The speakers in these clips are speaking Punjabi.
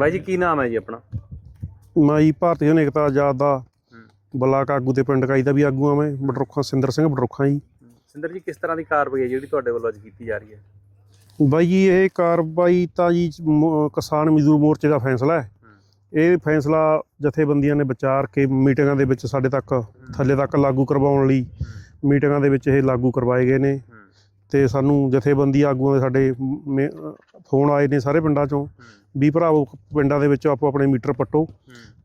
ਬਾਈ ਜੀ ਕੀ ਨਾਮ ਹੈ ਜੀ ਆਪਣਾ? ਮੈਂ ਜੀ ਭਾਰਤੀ ਜਨਤਾ ਆਜ਼ਾਦ ਦਾ ਬਲਾਕ ਆਗੂ ਤੇ ਪਿੰਡ ਕਾਈ ਦਾ ਵੀ ਆਗੂ ਆ ਮੈਂ ਬਟਰੁੱਖਾਂ ਸਿੰਦਰ ਸਿੰਘ ਬਟਰੁੱਖਾਂ ਜੀ। ਸਿੰਦਰ ਜੀ ਕਿਸ ਤਰ੍ਹਾਂ ਦੀ ਕਾਰਵਾਈ ਹੈ ਜਿਹੜੀ ਤੁਹਾਡੇ ਵੱਲੋਂ ਅੱਜ ਕੀਤੀ ਜਾ ਰਹੀ ਹੈ? ਬਾਈ ਜੀ ਇਹ ਕਾਰਵਾਈ ਤਾਂ ਜੀ ਮ- ਕਿਸਾਨ ਮਜ਼ਦੂਰ ਮੋਰਚੇ ਦਾ ਫੈਸਲਾ ਹੈ। ਇਹ ਫੈਸਲਾ ਜਥੇਬੰਦੀਆਂ ਨੇ ਵਿਚਾਰ ਕੇ ਮੀਟਿੰਗਾਂ ਦੇ ਵਿੱਚ ਸਾਡੇ ਤੱਕ ਥੱਲੇ ਤੱਕ ਲਾਗੂ ਕਰਵਾਉਣ ਲਈ ਮੀਟਿੰਗਾਂ ਦੇ ਵਿੱਚ ਇਹ ਲਾਗੂ ਕਰਵਾਏ ਗਏ ਨੇ। ਤੇ ਸਾਨੂੰ ਜਥੇਬੰਦੀ ਆਗੂਆਂ ਦੇ ਸਾਡੇ ਫੋਨ ਆਏ ਨੇ ਸਾਰੇ ਪਿੰਡਾਂ ਚੋਂ। ਵੀ ਭਰਾਵੋ ਪਿੰਡਾਂ ਦੇ ਵਿੱਚ ਆਪੋ ਆਪਣੇ ਮੀਟਰ ਪੱਟੋ।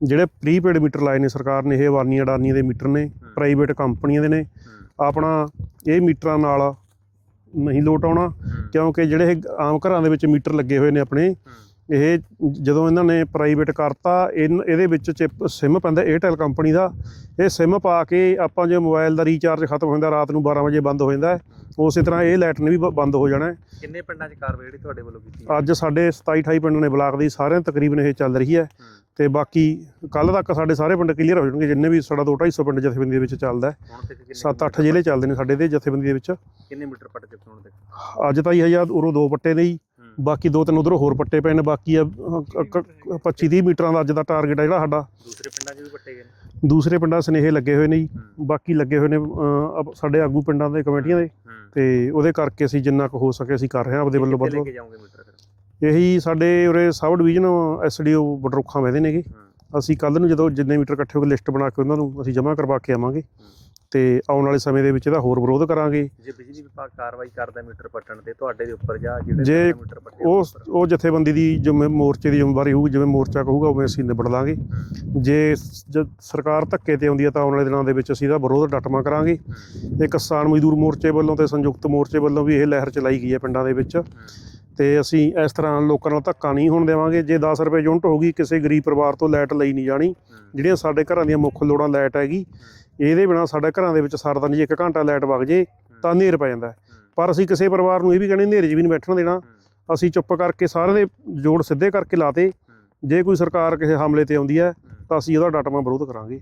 ਜਿਹੜੇ ਪ੍ਰੀਪੇਡ ਮੀਟਰ ਲਾਏ ਨੇ ਸਰਕਾਰ ਨੇ ਇਹ ਅਵਾਨੀ ਅਡਾਨੀ ਦੇ ਮੀਟਰ ਨੇ ਪ੍ਰਾਈਵੇਟ ਕੰਪਨੀਆਂ ਦੇ ਨੇ। ਆਪਣਾ ਇਹ ਮੀਟਰਾਂ ਨਾਲ ਨਹੀਂ ਲੋਟ ਆਉਣਾ ਕਿਉਂਕਿ ਜਿਹੜੇ ਆਮ ਘਰਾਂ ਦੇ ਵਿੱਚ ਮੀਟਰ ਲੱਗੇ ਹੋਏ ਨੇ ਆਪਣੇ ਇਹ ਜਦੋਂ ਇਹਨਾਂ ਨੇ ਪ੍ਰਾਈਵੇਟ ਕਰਤਾ ਇਹਦੇ ਵਿੱਚ ਚਿਪ ਸਿਮ ਪੈਂਦਾ 에ਅਰਟੈਲ ਕੰਪਨੀ ਦਾ। ਇਹ ਸਿਮ ਪਾ ਕੇ ਆਪਾਂ ਜੇ ਮੋਬਾਈਲ ਦਾ ਰੀਚਾਰਜ ਖਤਮ ਹੋ ਜਾਂਦਾ ਰਾਤ ਨੂੰ 12 ਵਜੇ ਬੰਦ ਹੋ ਜਾਂਦਾ ਉਸੇ ਤਰ੍ਹਾਂ ਇਹ ਲਾਈਟ ਨੇ ਵੀ ਬੰਦ ਹੋ ਜਾਣਾ। ਕਿੰਨੇ ਪਿੰਡਾਂ 'ਚ ਕਾਰਵਾਈ ਜਿਹੜੀ ਤੁਹਾਡੇ ਵੱਲੋਂ ਕੀਤੀ ਅੱਜ ਸਾਡੇ 27 28 ਪਿੰਡ ਨੇ ਬਲਾਕ ਦੀ ਸਾਰਿਆਂ ਤਕਰੀਬਨ ਇਹ ਚੱਲ ਰਹੀ ਹੈ। ਤੇ ਬਾਕੀ ਕੱਲ ਤੱਕ ਸਾਡੇ ਸਾਰੇ ਪਿੰਡ ਕਲੀਅਰ ਹੋ ਜਾਣਗੇ ਜਿੰਨੇ ਵੀ ਸਾਡਾ 2 250 ਪਿੰਡ ਜਥੇਬੰਦੀ ਦੇ ਵਿੱਚ ਚੱਲਦਾ ਹੈ। ਹੁਣ ਤੱਕ ਕਿੰਨੇ 7-8 ਜ਼ਿਲ੍ਹੇ ਚੱਲਦੇ ਨੇ ਸਾਡੇ ਦੇ ਜਥੇਬੰਦੀ ਦੇ ਵਿੱਚ। ਕਿੰਨੇ ਮੀਟਰ ਪੱਟ ਚੁੱਕੇ ਹੁਣ ਤੱਕ? ਅੱਜ ਤਾਂ ਹੀ ਹਜ਼ਾਰ ਉਰੋਂ ਦੋ ਪੱਟੇ ਨੇ ਜੀ। ਬਾਕੀ ਦੋ ਤਿੰਨ ਉਧਰੋਂ ਹੋਰ ਪੱਟੇ ਪਏ ਨੇ ਬਾਕੀ 25 30 ਮੀਟਰਾਂ ਦਾ ਅੱਜ ਦਾ ਟਾਰਗੇਟ ਹੈ ਜਿਹੜਾ ਸਾਡਾ। ਦੂਸਰੇ ਪਿੰਡਾਂ 'ਚ ਵੀ ਪੱਟੇ ਗਏ ਨੇ। ਦੂਸਰੇ ਪਿੰਡਾਂ ਸਨੇਹੇ ਲੱਗੇ ਹੋਏ ਨੇ ਜੀ ਬਾਕੀ ਲੱਗੇ ਹੋਏ ਨੇ ਸਾਡੇ ਆਗੂ ਪਿੰਡਾਂ ਦੇ ਕਮੇਟੀਆਂ ਦੇ। ਤੇ ਉਹਦੇ ਕਰਕੇ ਅਸੀਂ ਜਿੰਨਾ ਕੁ ਹੋ ਸਕੇ ਅਸੀਂ ਕਰ ਰਹੇ ਹਾਂ ਆਪਦੇ ਵੱਲੋਂ ਵੱਲੋਂ। ਇਹੀ ਸਾਡੇ ਉਰੇ ਸਬ ਡਿਵੀਜ਼ਨ ਐਸਡੀਓ ਬਡਰੁੱਖਾਂ ਵਹਿੰਦੇ ਨੇਗੇ। ਅਸੀਂ ਕੱਲ ਨੂੰ ਜਦੋਂ ਜਿੰਨੇ ਮੀਟਰ ਇਕੱਠੇ ਹੋ ਕੇ ਲਿਸਟ ਬਣਾ ਕੇ ਉਹਨਾਂ ਨੂੰ ਅਸੀਂ ਜਮ੍ਹਾਂ ਕਰਵਾ ਕੇ ਆਵਾਂਗੇ। ਤੇ ਆਉਣ ਵਾਲੇ ਸਮੇਂ ਦੇ ਵਿੱਚ ਇਹਦਾ ਹੋਰ ਵਿਰੋਧ ਕਰਾਂਗੇ। ਜੇ ਬਿਜਲੀ ਵਿਭਾਗ ਕਾਰਵਾਈ ਕਰਦਾ ਮੀਟਰ ਪੱਟਣ ਤੇ ਤੁਹਾਡੇ ਦੇ ਉੱਪਰ ਜਾਂ ਜਿਹੜੇ ਜੇ ਮੀਟਰ ਪੱਟੇ ਉਹ ਉਹ ਜਥੇਬੰਦੀ ਦੀ ਜਿਵੇਂ ਮੋਰਚੇ ਦੀ ਜ਼ਿੰਮੇਵਾਰੀ ਹੋਊਗੀ ਜਿਵੇਂ ਮੋਰਚਾ ਕਹੂਗਾ ਉਵੇਂ ਅਸੀਂ ਨਿਬੜ ਲਾਂਗੇ। ਜ- ਸਰਕਾਰ ਧੱਕੇ ਤੇ ਆਉਂਦੀ ਹੈ ਤਾਂ ਆਉਣ ਵਾਲੇ ਦਿਨਾਂ ਦੇ ਵਿੱਚ ਅਸੀਂ ਇਹਦਾ ਵਿਰੋਧ ਡਟਮਾ ਕਰਾਂਗੇ। ਇਹ ਕਿਸਾਨ ਮਜ਼ਦੂਰ ਮੋਰਚੇ ਵੱਲੋਂ ਤੇ ਸੰਯੁਕਤ ਮੋਰਚੇ ਵੱਲੋਂ ਵੀ ਇਹ ਲਹਿਰ ਚਲਾਈ ਗਈ ਹੈ ਪਿੰਡਾਂ ਦੇ ਵਿੱਚ। ਤੇ ਅਸੀਂ ਇਸ ਤਰ੍ਹਾਂ ਲੋਕਾਂ ਨਾਲ ਧੱਕਾ ਨਹੀਂ ਹੋਣ ਦੇਵਾਂਗੇ। ਜੇ 10 ਰੁਪਏ ਯੂਨਿਟ ਹੋਗੀ ਕਿਸੇ ਗਰੀਬ ਪਰਿਵਾਰ ਤੋਂ ਲਾਈਟ ਲਈ ਨਹੀਂ ਜਾਣੀ। ਜਿਹੜੀਆਂ ਸਾਡੇ ਘਰਾਂ ਦੀਆਂ ਮੁੱਖ ਲੋੜਾਂ ਲਾਈਟ ਹੈਗੀ ਇਹਦੇ ਬਿਨਾ ਸਾਡੇ ਘਰਾਂ ਦੇ ਵਿੱਚ ਸਰਦਾ ਨਹੀਂ। ਇੱਕ ਘੰਟਾ ਲਾਈਟ ਵਗ ਜੇ ਤਾਂ ਹਨੇਰ ਪੈ ਜਾਂਦਾ। ਪਰ ਅਸੀਂ ਕਿਸੇ ਪਰਿਵਾਰ ਨੂੰ ਇਹ ਵੀ ਕਹਿੰਦੇ ਹਨੇਰੇ 'ਚ ਵੀ ਨਹੀਂ ਬੈਠਣ ਦੇਣਾ। ਅਸੀਂ ਚੁੱਪ ਕਰਕੇ ਸਾਰਿਆਂ ਦੇ ਜੋੜ ਸਿੱਧੇ ਕਰਕੇ ਲਾਤੇ। ਜੇ ਕੋਈ ਸਰਕਾਰ ਕਿਸੇ ਹਮਲੇ ਤੇ ਆਉਂਦੀ ਹੈ ਤਾਂ ਅਸੀਂ ਉਹਦਾ ਡਟਵਾਂ ਵਿਰੋਧ ਕਰਾਂਗੇ।